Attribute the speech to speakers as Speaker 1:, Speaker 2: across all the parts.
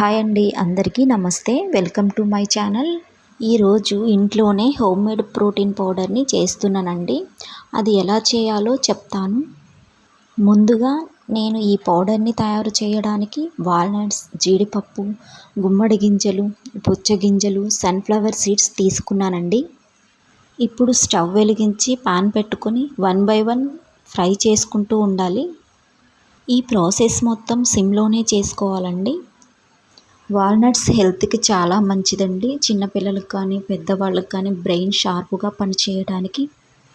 Speaker 1: Hi అండి అందరికీ నమస్తే. Welcome to my channel. ఈరోజు ఇంట్లోనే హోమ్ మేడ్ ప్రోటీన్ పౌడర్ని చేస్తున్నానండి. అది ఎలా చేయాలో చెప్తాను. ముందుగా నేను ఈ పౌడర్ని తయారు చేయడానికి వాల్నట్స్ జీడిపప్పు గుమ్మడి గింజలు పుచ్చగింజలు సన్ఫ్లవర్ సీడ్స్ తీసుకున్నానండి. ఇప్పుడు స్టవ్ వెలిగించి పాన్ పెట్టుకొని వన్ బై వన్ ఫ్రై చేసుకుంటూ ఉండాలి. ఈ ప్రాసెస్ మొత్తం సిమ్లోనే చేసుకోవాలండి. వాల్నట్స్ హెల్త్కి చాలా మంచిదండి. చిన్నపిల్లలకు కానీ పెద్దవాళ్ళకి కానీ బ్రెయిన్ షార్ప్గా పనిచేయడానికి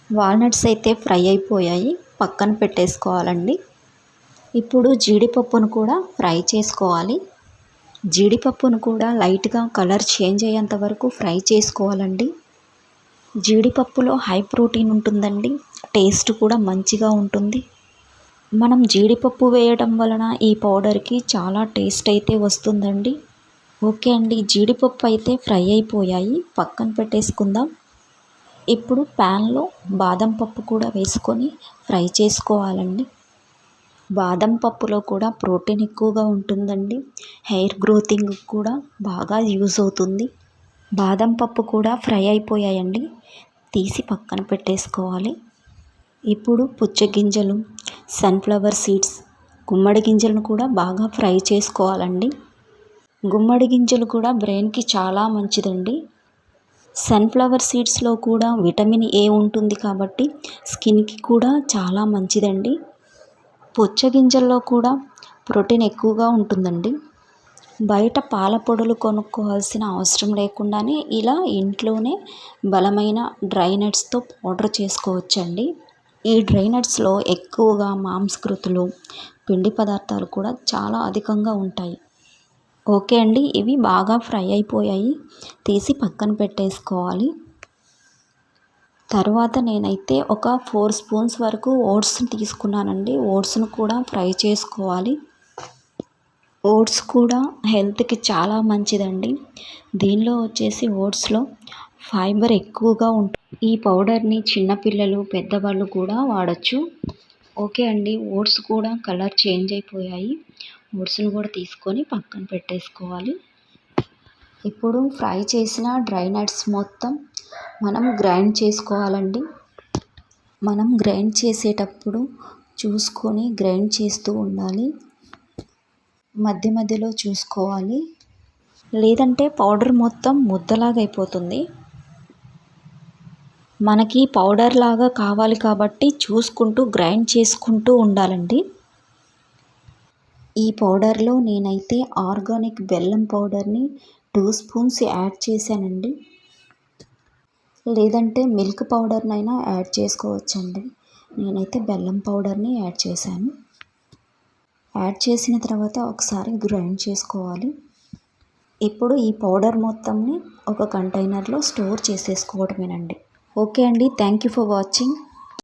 Speaker 1: వాల్నట్స్ అయితే ఫ్రై అయిపోయాయి. పక్కన పెట్టేసుకోవాలండి. ఇప్పుడు జీడిపప్పును కూడా ఫ్రై చేసుకోవాలి. జీడిపప్పును కూడా లైట్గా కలర్ చేంజ్ అయ్యేంత వరకు ఫ్రై చేసుకోవాలండి. జీడిపప్పులో హై ప్రోటీన్ ఉంటుందండి. టేస్ట్ కూడా మంచిగా ఉంటుంది. మనం జీడిపప్పు వేయడం వలన ఈ పౌడర్కి చాలా టేస్ట్ అయితే వస్తుందండి. ఓకే అండి జీడిపప్పు అయితే ఫ్రై అయిపోయాయి. పక్కన పెట్టేసుకుందాం. ఇప్పుడు ప్యాన్లో బాదం పప్పు కూడా వేసుకొని ఫ్రై చేసుకోవాలండి. బాదం పప్పులో కూడా ప్రోటీన్ ఎక్కువగా ఉంటుందండి. హెయిర్ గ్రోతింగ్ కూడా బాగా యూజ్ అవుతుంది. బాదం పప్పు కూడా ఫ్రై అయిపోయాయండి. తీసి పక్కన పెట్టేసుకోవాలి. ఇప్పుడు పుచ్చగింజలు సన్ఫ్లవర్ సీడ్స్ గుమ్మడి గింజలను కూడా బాగా ఫ్రై చేసుకోవాలండి. గుమ్మడి గింజలు కూడా బ్రెయిన్కి చాలా మంచిదండి. సన్ఫ్లవర్ సీడ్స్లో కూడా విటమిన్ ఏ ఉంటుంది కాబట్టి స్కిన్కి కూడా చాలా మంచిదండి. పుచ్చగింజల్లో కూడా ప్రోటీన్ ఎక్కువగా ఉంటుందండి. బయట పాల పొడులు కొనుక్కోవాల్సిన అవసరం లేకుండానే ఇలా ఇంట్లోనే బలమైన డ్రై నట్స్తో పౌడర్ చేసుకోవచ్చండి. ఈ డ్రై నట్స్లో ఎక్కువగా మాంసకృతులు పిండి పదార్థాలు కూడా చాలా అధికంగా ఉంటాయి. ఓకే అండి ఇవి బాగా ఫ్రై అయిపోయాయి. తీసి పక్కన పెట్టేసుకోవాలి. తర్వాత నేనైతే ఒక ఫోర్ స్పూన్స్ వరకు ఓట్స్ తీసుకున్నానండి. ఓట్స్ను కూడా ఫ్రై చేసుకోవాలి. ఓట్స్ కూడా హెల్త్కి చాలా మంచిదండి. దీనిలో వచ్చేసి ఓట్స్లో ఫైబర్ ఎక్కువగా ఉంటుంది ఈ పౌడర్ని చిన్నపిల్లలు పెద్దవాళ్ళు కూడా వాడచ్చు. ఓకే అండి ఓట్స్ కూడా కలర్ చేంజ్ అయిపోయాయి. ఓట్స్ని కూడా తీసుకొని పక్కన పెట్టేసుకోవాలి. ఇప్పుడు ఫ్రై చేసిన డ్రై నట్స్ మొత్తం మనం గ్రైండ్ చేసుకోవాలండి. మనం గ్రైండ్ చేసేటప్పుడు చూసుకొని గ్రైండ్ చేస్తూ ఉండాలి. మధ్య మధ్యలో చూసుకోవాలి. లేదంటే పౌడర్ మొత్తం ముద్దలాగా అయిపోతుంది. మనకి పౌడర్ లాగా కావాలి కాబట్టి చూసుకుంటూ గ్రైండ్ చేసుకుంటూ ఉండాలండి. ఈ పౌడర్లో నేనైతే ఆర్గానిక్ బెల్లం పౌడర్ని టూ స్పూన్స్ యాడ్ చేశానండి. లేదంటే మిల్క్ పౌడర్నైనా యాడ్ చేసుకోవచ్చండి. నేనైతే బెల్లం పౌడర్ని యాడ్ చేశాను. యాడ్ చేసిన తర్వాత ఒకసారి గ్రైండ్ చేసుకోవాలి. ఇప్పుడు ఈ పౌడర్ మొత్తంని ఒక కంటైనర్లో స్టోర్ చేసేసుకోవడమేనండి ఓకే అండి. Thank you for watching.